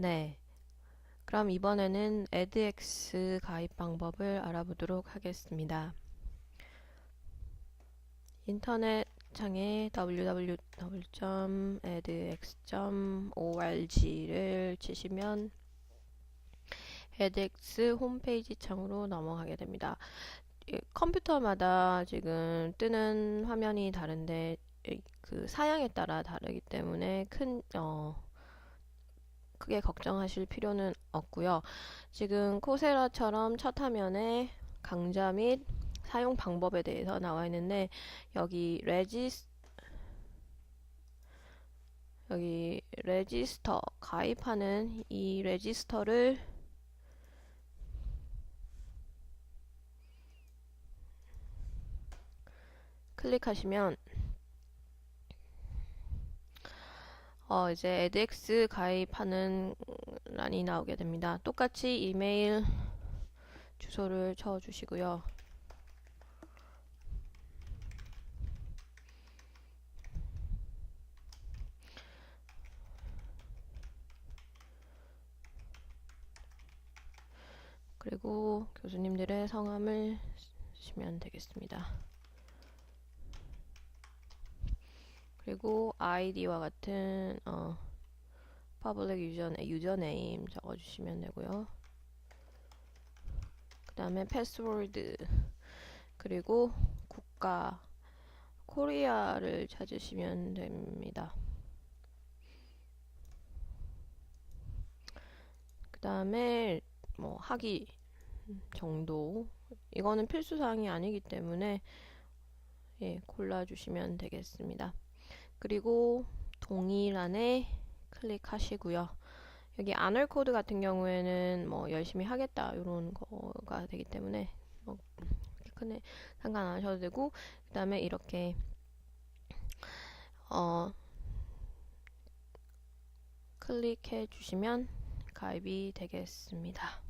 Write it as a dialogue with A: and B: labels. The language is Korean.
A: 네. 그럼 이번에는 edX 가입 방법을 알아보도록 하겠습니다. 인터넷 창에 www.edx.org를 치시면 edX 홈페이지 창으로 넘어가게 됩니다. 예, 컴퓨터마다 지금 뜨는 화면이 다른데 이- 그 사양에 따라 다르기 때문에 큰 어, 크게 걱정하실 필요는 없고요. 지금 코세라처럼 첫 화면에 강좌 및 사용 방법에 대해서 나와 있는데 여기 레지스 여기 레지스터 가입하는 이 레지스터를 클릭하시면 어, 이제 edX 가입하는 란이 나오게 됩니다. 똑같이 이메일 주소를 쳐 주시고요. 그리고 교수님들의 성함을 쓰시면 되겠습니다. 그리고 아이디와 같은 어, public 유저, 유저네임 적어주시면 되고요. 그 다음에 패스워드 그리고 국가 코리아를 찾으시면 됩니다. 그 다음에 뭐 학위 정도 이거는 필수 사항이 아니기 때문에 예, 골라주시면 되겠습니다. 그리고 동일란에 클릭하시고요. 여기 아널 코드 같은 경우에는 뭐 열심히 하겠다 이런 거가 되기 때문에 뭐큰 상관 안 하셔도 되고 그 다음에 이렇게 어 클릭해 주시면 가입이 되겠습니다.